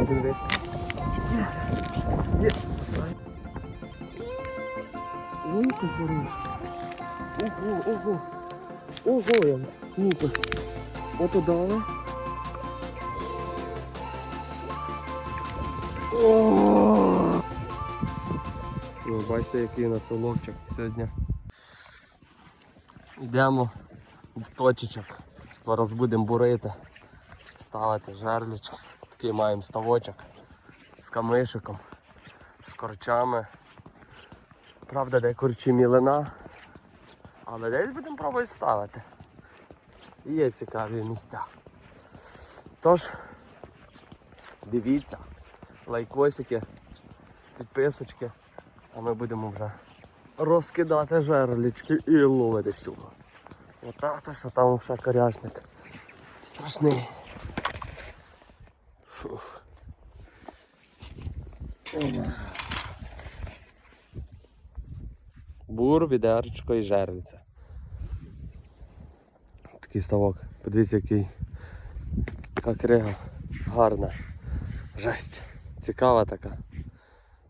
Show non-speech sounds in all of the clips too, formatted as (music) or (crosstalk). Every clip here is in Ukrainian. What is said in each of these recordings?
Один десь. Є. Ой, як хорош. Ого, ого. Ого, я. Ну-ка. Ото дали. О! Ви бачите, який у нас уловчик сьогодні. Йдемо в точечок. Зараз будемо бурити, ставити жерлічки. Такий маємо ставочок з камишиком, з корчами. Правда, де корчі мілина, але десь будемо пробувати ставити. Є цікаві місця. Тож, дивіться, лайкосики, підписочки, а ми будемо вже розкидати жерлічки і ловити щуку. Отак, що там ще коряшник. Страшний. Фух. Бур, відерчко і жерлиця. Такий ставок. Подивіться, який. Яка крига. Гарна. Жесть. Цікава така.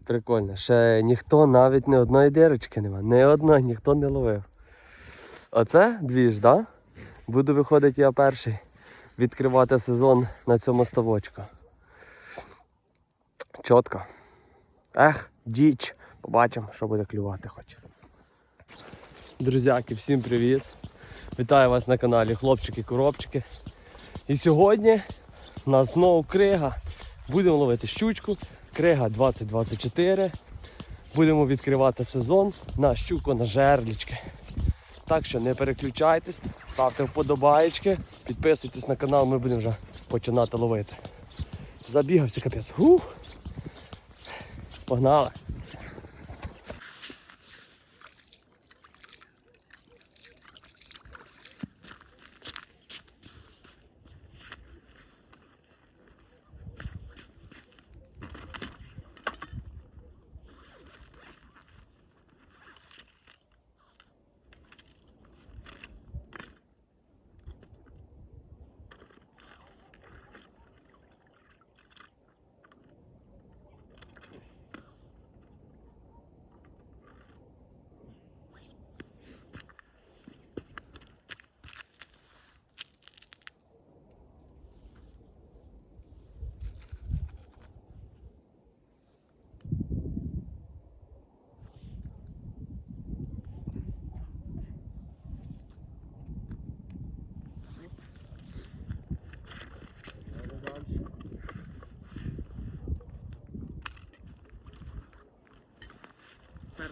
Прикольно. Ще ніхто навіть не одної дирочки нема. Ні одної ніхто не ловив. Оце двіж, да? Буду виходити я перший відкривати сезон на цьому ставочку. Чітко. Ех, діч. Побачимо, що буде клювати хоч. Друзяки, всім привіт! Вітаю вас на каналі Хлопчики-Коробчики. І сьогодні у нас знову крига. Будемо ловити щучку. Крига 2024. Будемо відкривати сезон на щуку на жерлічки. Так що не переключайтесь, ставте вподобаєчки, підписуйтесь на канал, ми будемо вже починати ловити. Забігався капець. Фух. Погнали!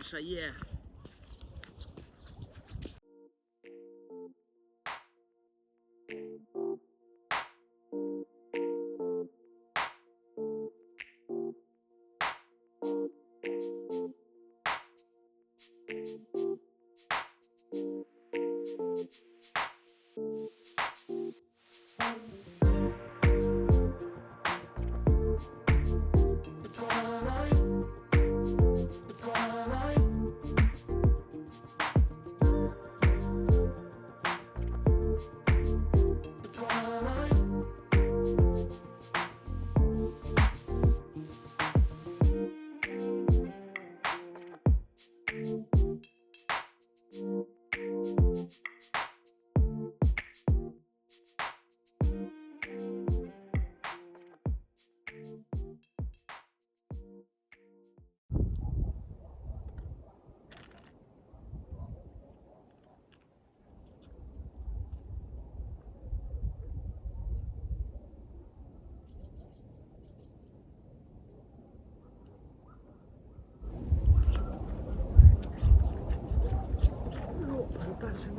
Перша є.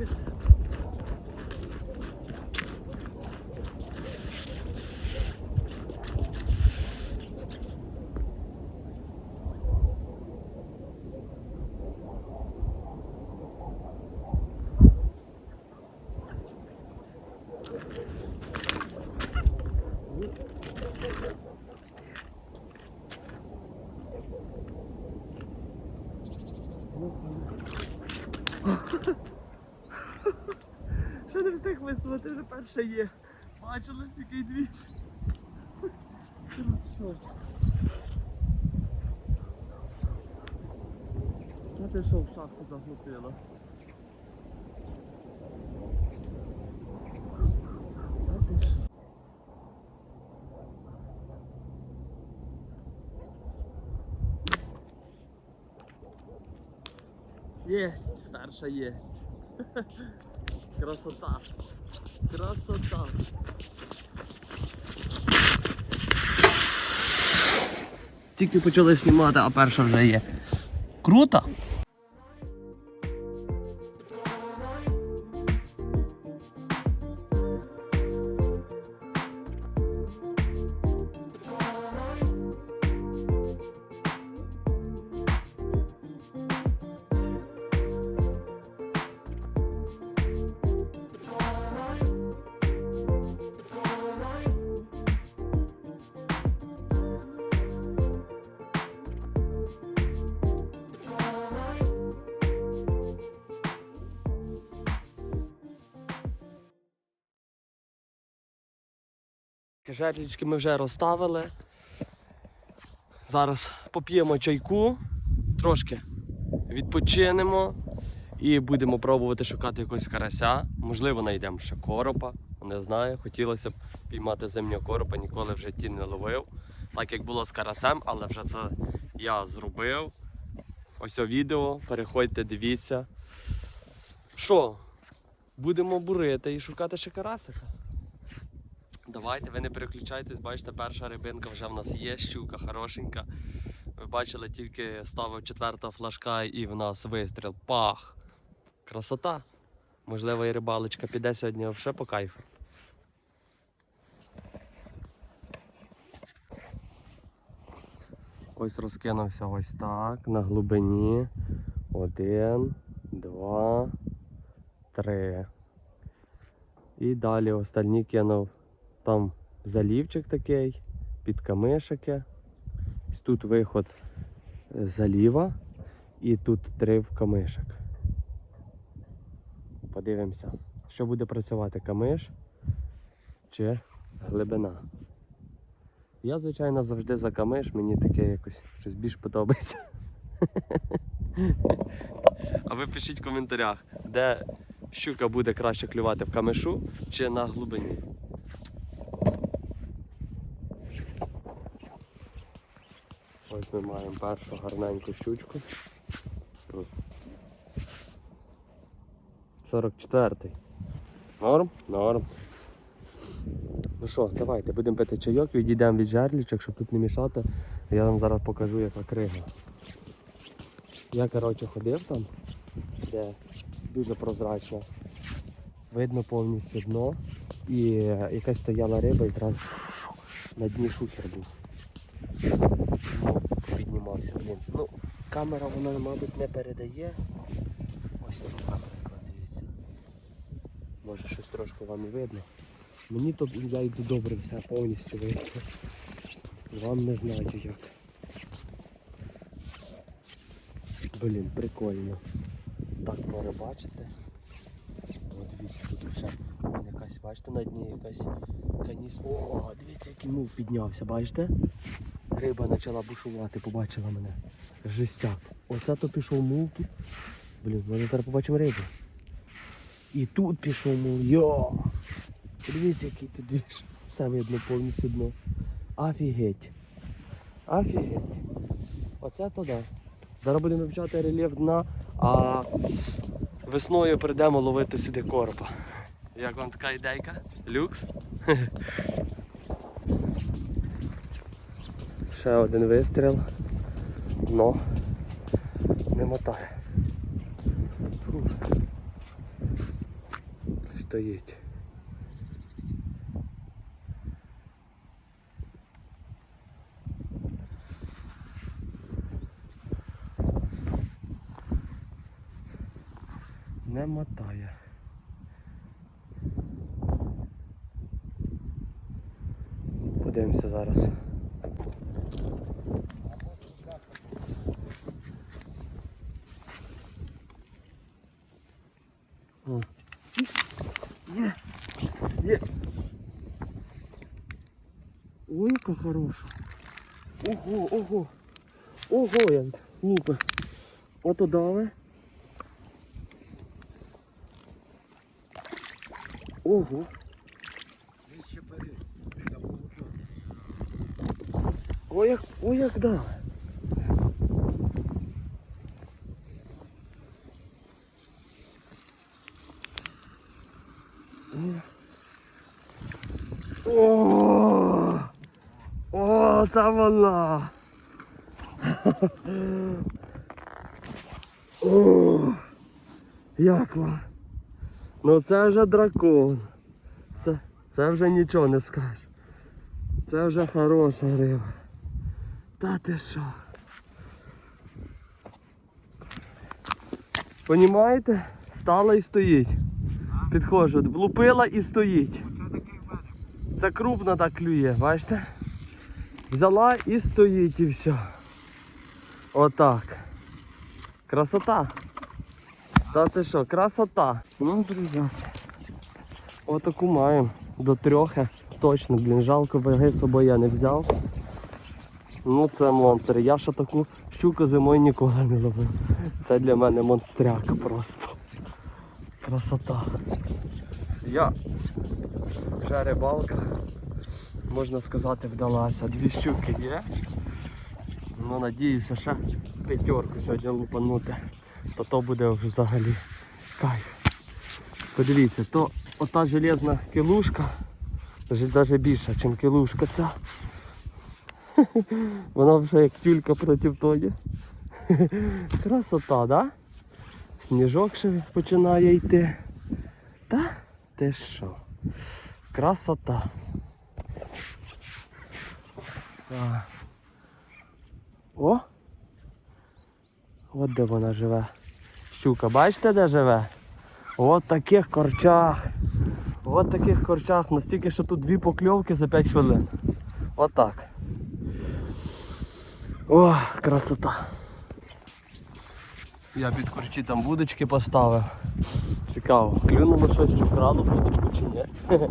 This is Що не встиг висувати, вже перша є. Бачили, який двіж? А ти що в шахту заглупила? Єсть, перша єсть. Красота. Красота. Тільки почали знімати, а перша вже є. Круто! Жерлічки ми вже розставили. Зараз поп'ємо чайку, трошки відпочинемо і будемо пробувати шукати якогось карася. Можливо, знайдемо ще коропа. Не знаю. Хотілося б піймати зимнього коропа, ніколи в житті не ловив. Так як було з карасем, але вже це я зробив. Ось о відео, переходьте, дивіться. Що? Будемо бурити і шукати ще карасика. Давайте, ви не переключайтесь, бачите, перша рибинка вже в нас є, щука хорошенька. Ви бачили, тільки ставив четверта флажка і в нас вистріл. Пах! Красота! Можливо, і рибалочка піде сьогодні вже по кайфу. Ось розкинувся ось так, на глибині. Один, два, три. І далі остальні кинув там залівчик такий, під камишики. Тут виход е, заліва і тут три в камишик. Подивимося, що буде працювати камиш чи глибина. Я, звичайно, завжди за камиш, мені таке якось щось більш подобається. (laughs) А ви пишіть в коментарях, де щука буде краще клювати в камишу чи на глибині. Ось ми маємо першу гарненьку щучку. 44-й. Норм? Норм. Ну що, давайте будемо пити чайок, відійдемо від жерлічок, щоб тут не мішати. Я вам зараз покажу, яка крига. Я, коротше, ходив там, де дуже прозрачно. Видно повністю дно. І якась стояла риба і зразу на дні шухер був. Ну, піднімався, блін. Ну, камера вона, мабуть, не передає. Ось тут камера, дивіться. Може щось трошки вам і видно. Мені тут я йду добре все повністю видно. Вам не знаю як. Блін, прикольно. Так перебачите. О, дивіться, тут вже якась, бачите, на дні якась каніс. О, дивіться, який мув піднявся, бачите? Риба почала бушувати, побачила мене. Жестяк. Оце то пішов мул тут. Блін, ми тепер побачимо рибу. І тут пішов мул. Йо! Дивіться, який тут двіж. Все видно повністю дно. Офігеть. Офігеть. Оце то да. Зараз будемо вивчати рельєф дна, а весною прийдемо ловити сюди коропа. Як вам така ідейка? Люкс? Ще один вистріл. Но не мотає. Фух. Стоїть. Не мотає. Подивимося зараз. О. Є. Є. Ой, яка хороша. Ого, ого. Ого, як лупи. Ото дали. Ого. Ой, як, ой, як дави. О, о, вона. О, як вам? Ну це вже дракон. Це, це вже нічого не скажеш. Це вже хороша риба. Та ти що? Понімаєте? Стала і стоїть. Підходжу, влупила і стоїть. Це крупно так клює, бачите? Взяла і стоїть і все. Отак. Красота. Та ти що, красота. Ну, друзі. Отаку маємо. До трьохи. Точно, блін, жалко, ваги з собою я не взяв. Ну це монстр. Я ще таку щуку зимою ніколи не ловив. Це для мене монстряка просто. Красота. Я вже рибалка, можна сказати, вдалася. Дві щуки є. Ну, надіюся, ще п'ятерку сьогодні лупанути. То то буде взагалі кайф. Подивіться, то ота железна кілушка, навіть більша, ніж кілушка ця. (laughs) Вона вже як тюлька проти тоді. (laughs) Красота, да? Сніжок ще починає йти. Та ти що? Красота. Так. О! От де вона живе. Щука, бачите, де живе? От таких корчах. От таких корчах. Настільки, що тут дві покльовки за 5 хвилин. Отак. О, красота. Я під корчі там вудочки поставив. Цікаво, клюнуло щось, чи вкрало вудочку чи ні. (laughs)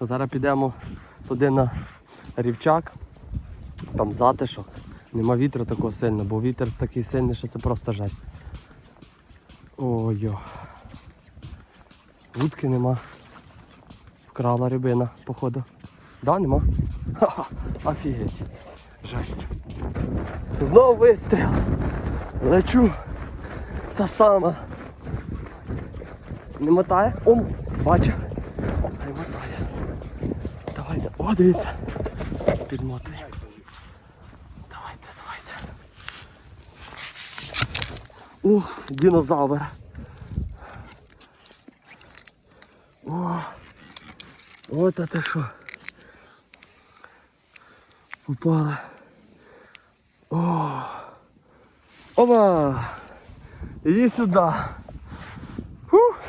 Зараз підемо туди на рівчак, там затишок. Нема вітру такого сильного, бо вітер такий сильний, що це просто жесть. Ой-йо. Вудки нема. Вкрала рибина, походу. Да, нема? Ха-ха, офігеть. Жесть. Знову вистріл. Лечу. Це саме. Не мотає? О, бачу. Не мотає. Давайте. О, дивіться. Підмотає. Давайте, давайте. Ух, динозавр. О, от це що. Попала. О. Опа! Іди сюди. Фух.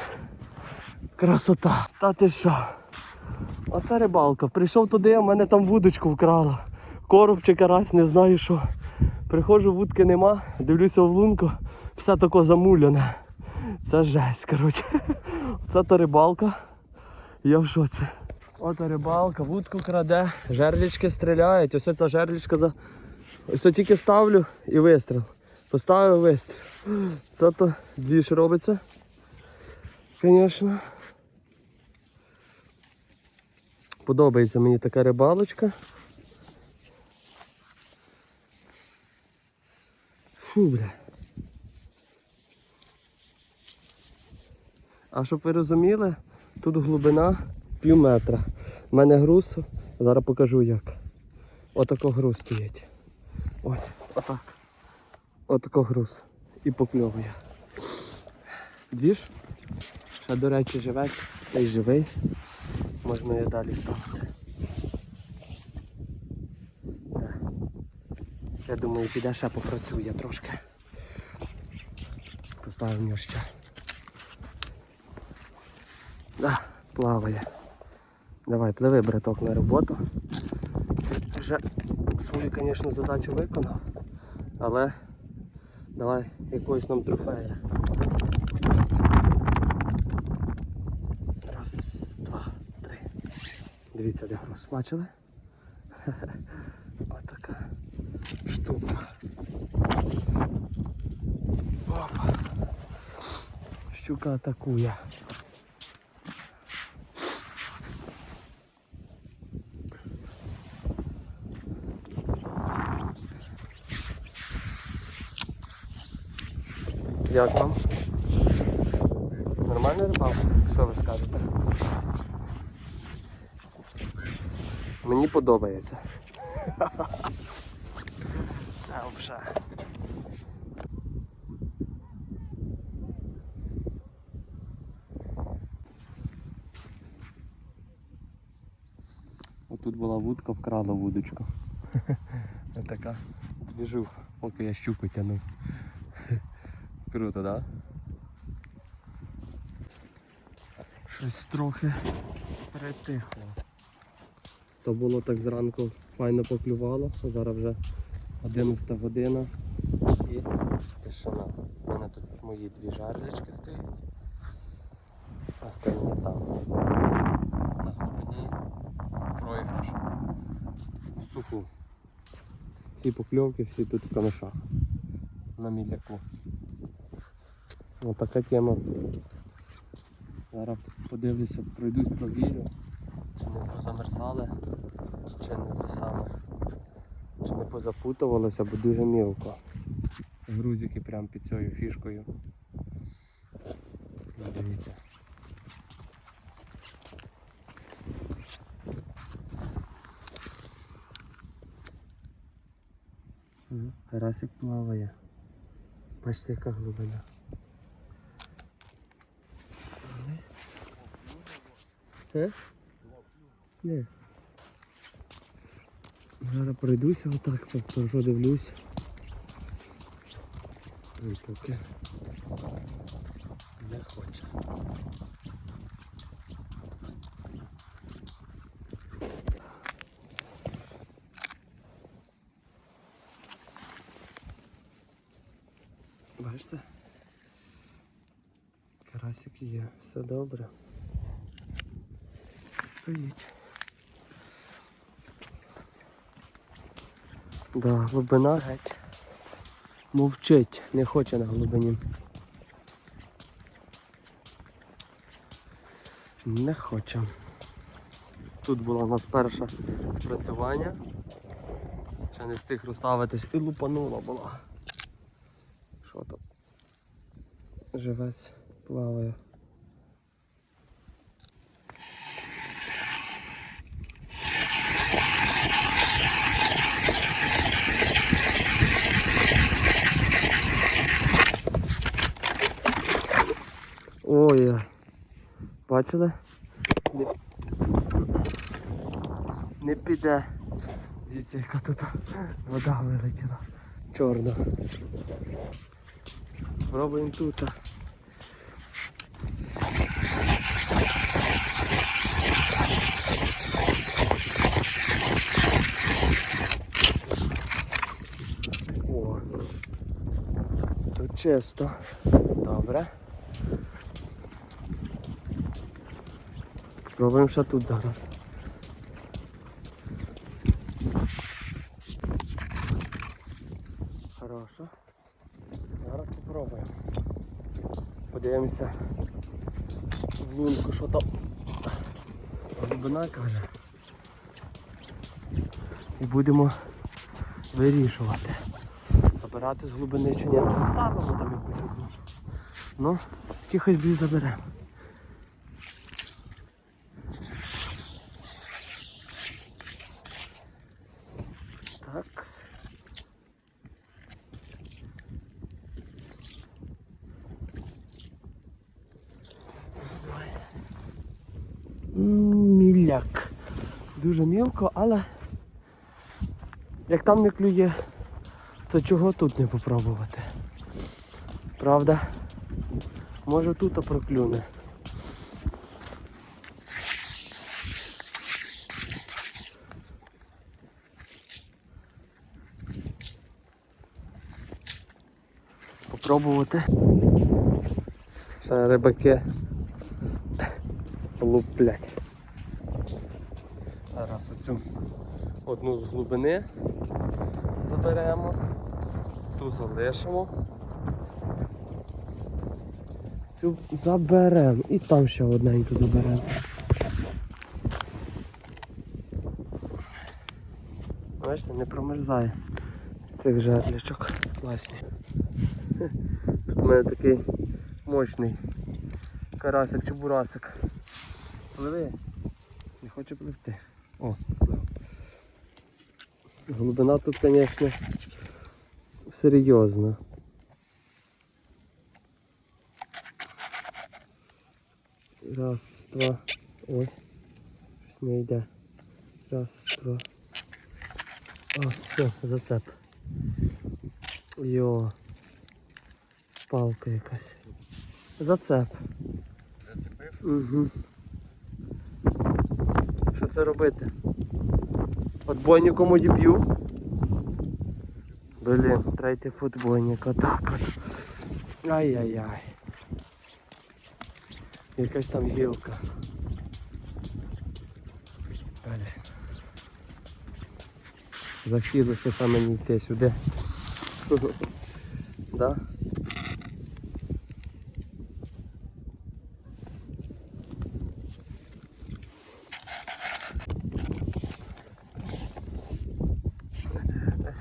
Красота. Та ти що? Оце рибалка. Прийшов туди, а мене там вудочку вкрала. Короб чи карась, не знаю що. Приходжу, вудки нема, дивлюся в лунку, все тако замуляне. Це жесть, коротше. (laughs) Це та рибалка. Я в шоці. Ото рибалка, вудку краде, жерлічки стріляють. Ось ця жерлічка за. Ось тільки ставлю і вистріл. Поставив вистріл. Це то двіж робиться. Звісно. Подобається мені така рибалочка. Фу, бля. А щоб ви розуміли, тут глибина пів метра. У мене груз, зараз покажу як. Отако груз стоїть. Ось, отак. Отако груз. І покльовує. Двіж. Ще, до речі, живець. Цей живий. Можна її далі ставити. Так. Я думаю, піде ще попрацює трошки. Поставимо ще. Да, плаває. Давай, пливи, браток, на роботу. Вже свою, звісно, задачу виконав, але давай якогось нам трофея. Раз, два, три. Дивіться, де груз. Бачили? (laughs) Отака штука. Опа. Щука атакує. Як вам? Нормальна рибалка? Що ви скажете? Мені подобається. Це вже. Отут була вудка, вкрала вудочку. Ось (laughs) така двіжуха, поки я щуку тянув. Круто, да? Щось трохи притихло. То було так зранку файно поклювало, зараз вже 11 година і тишина. У мене тут мої дві жарлячки стоять. Остальні там. На глибині проіграш. В суху. Всі покльовки, всі тут в камешах. На міляку. Ось така тема. Зараз подивлюся, пройдусь, провірю, не позамерзали, чи не це саме, чи не позапутувалося, бо дуже мілко. Грузики прямо під цією фішкою. Дивіться. Карасик плаває. Бачите, яка глибина. Е? Ні. Зараз пройдуся отак, подивлюсь. І поки не хоче. Бачите? Карасик є, все добре. Стоїть. Да, глибина геть. Мовчить, не хоче на глибині. Не хоче. Тут було у нас перше спрацювання. Ще не встиг розставитись і лупанула була. Що там? Живець плаває. Ой, бачили? Не, не піде. Дивіться, яка тут вода вилетіла. Чорна. Пробуємо тут. Тут чисто. Добре. Пробуємо ще тут зараз. Хорошо. Зараз попробуємо. Подивимося в лунку, що там глибина каже. І будемо вирішувати. Забирати з глибини чи ні. Ставимо там якусь одну. Ну, якихось дві заберемо. Дуже мілко, але як там не клює, то чого тут не попробувати? Правда? Може тут проклюне. Попробувати. Ще рибаки луплять. Оцю одну з глибини заберемо, ту залишимо. Цю заберемо і там ще одненьку заберемо. Бачите, не промерзає цих жерлячок. Класні. Тут у мене такий мощний карасик чебурасик. Пливи. Не хоче пливти. Глибина тут, звісно, серйозна. Раз, два. Ой. Щось не йде. Раз, два. О, все, зацеп. Йо. Палка якась. Зацеп. Зацепив? Угу. Що це робити? Отбойником одіб'ю. Блін, третій футбойник, отак от. Ай-яй-яй. Якась там гілка. Блін. Захотілося саме не йти сюди. (laughs) да?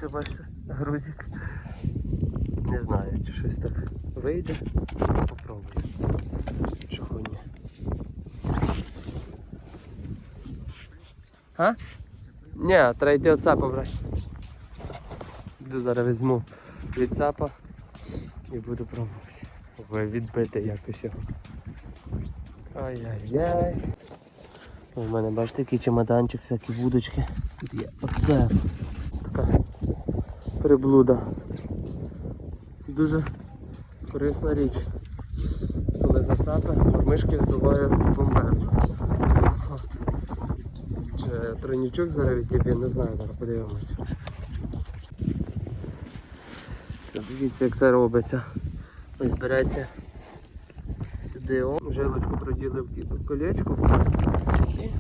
Ось бачите, грузик. Не знаю, чи щось так вийде. Попробую. Чого ні. А? Ні, треба йти от цапа брати. Йду зараз візьму від цапа і буду пробувати. Ви відбити якось його. Ай-яй-яй. У мене бачите, який чемоданчик, всякі вудочки. Тут є оце. Така приблуда. Дуже корисна річ. Коли зацапи, мишки вбиває бомбезно. Чи тройнічок зараз відтіп'є, не знаю, зараз подивимось. Дивіться, як це робиться. Ось береться сюди о, жилочку проділив в колечко і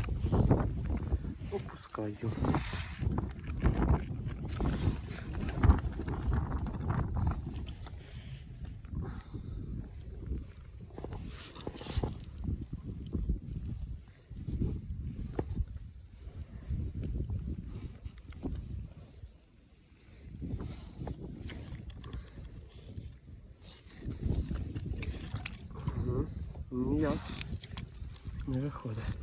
опускаю. Не виходить.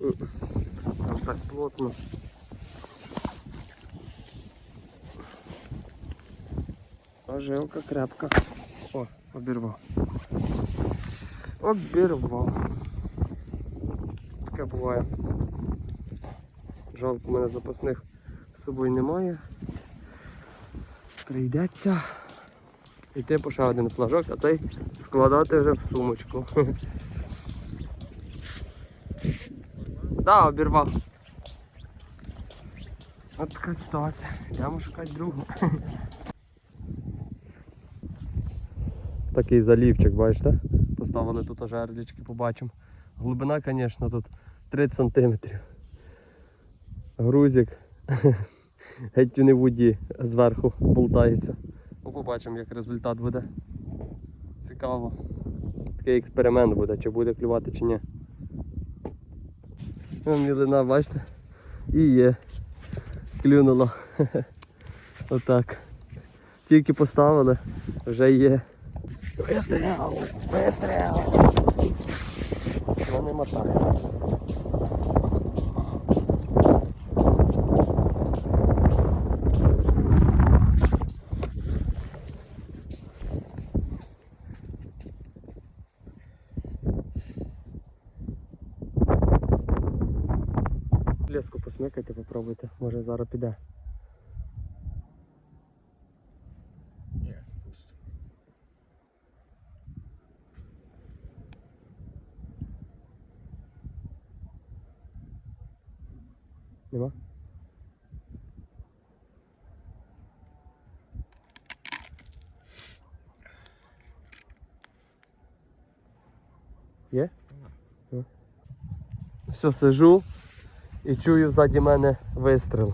М. Там так плотно. А жилка крепка. О, обірвав. Обірвав. Таке буває. Жалко, у мене запасних З собою немає. Прийдеться йти по ще один флажок, а цей складати вже в сумочку. (laughs) Так, обірвав. От така ситуація. Йдемо шукати другу. (laughs) Такий залівчик, бачите? Поставили тут жерлічки, побачимо. Глибина, звісно, тут 30 сантиметрів грузик (laughs) геть в воді зверху болтається. Ну, побачимо, як результат буде. Цікаво. Такий експеримент буде, чи буде клювати, чи ні. Мілина, бачите? І є. Клюнуло. (laughs) Отак. Тільки поставили, вже є. Вистріл! Вистріл! Вони мотають. посмикайте, попробуйте, може зараз піде. Ні, пусто. Нема? Є? Нема. Все, сижу. І чую ззаді мене вистріл.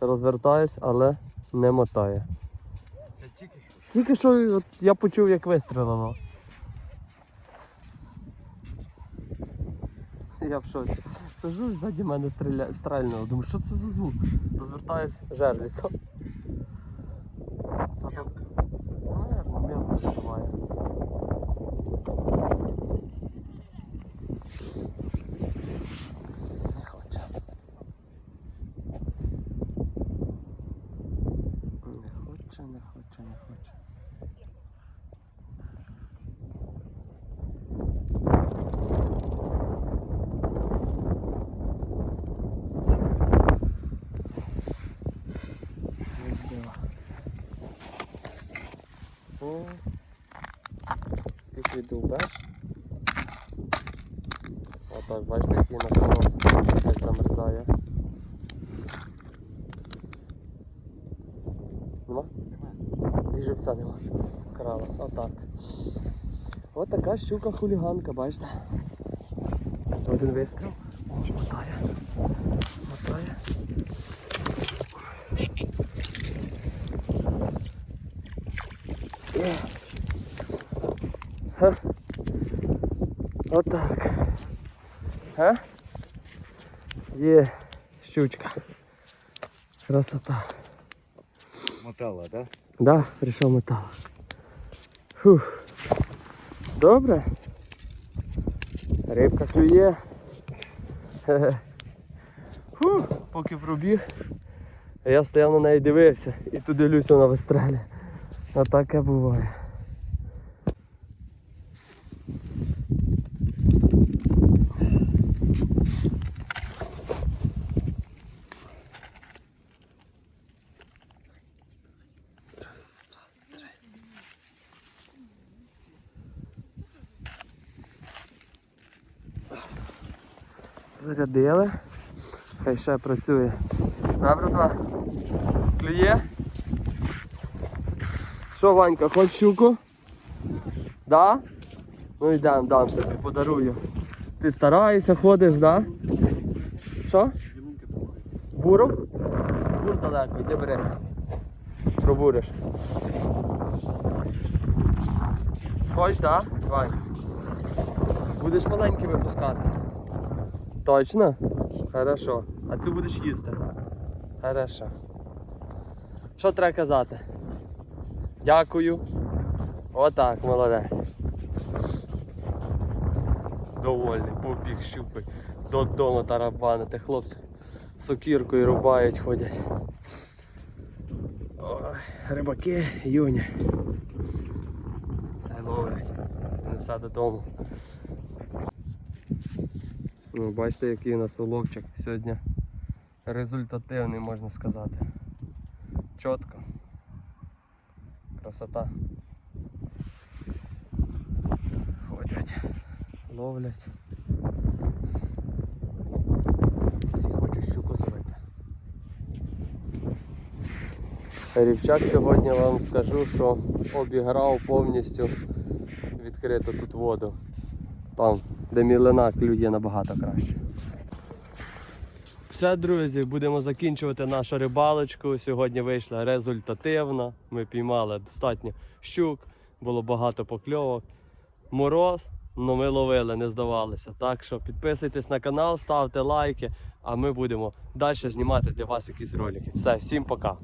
Розвертаюсь, але не мотає. Це тільки що. Тільки що от, я почув, як вистрілило. Я в шоці. Сижу і ззаді мене стріля... стрельнуло. Думаю, що це за звук? Розвертаюсь, жерліця. Це так. Наверно, мелко буває. Не хоче. Не хоче, не хоче, не хоче. Не збила. О, Тільки довбеш. Отак, бачите, який на колос, як замерзає. Нема? І живця нема. Крала. Отак. От така щука хуліганка, бачите? Один вистріл. Мотає. Мотає. Є. Ха. Отак. Є щучка. Красота. Мотала, да? Да, прийшов метал. Фух. Добре. Рибка клює. Фух, поки пробіг. А я стояв на неї дивився і тут дивлюсь, вона вистрелює. А таке буває. Зарядили. Хай ще працює. Да, братва? Клює? Що, Ванька, хочеш щуку? Да? Ну йдемо, дам тобі, подарую. Ти стараєшся, ходиш, да? Що? Буров? Бур далеко, йди бери. Пробуриш. Хочеш, да? Вань? Будеш маленький випускати. Точно? Хорошо. А цю будеш їсти. Хорошо. Що треба казати? Дякую. Отак, молодець. Довольний, побіг щупи. Додому тарабанити. Хлопці сокіркою рубають, ходять. Ой, рибаки, юні. Ловлять. Несе додому. Ну, бачите, який у нас уловчик сьогодні результативний, можна сказати. Чітко. Красота. Ходять, ловлять. Всі хочуть щуку зловити. Рівчак сьогодні вам скажу, що обіграв повністю відкрито тут воду. Там, де мілина клює набагато краще. Все, друзі, будемо закінчувати нашу рибалочку. Сьогодні вийшла результативно. Ми піймали достатньо щук, було багато покльовок. Мороз, але ми ловили, не здавалися. Так що підписуйтесь на канал, ставте лайки, а ми будемо далі знімати для вас якісь ролики. Все, всім пока.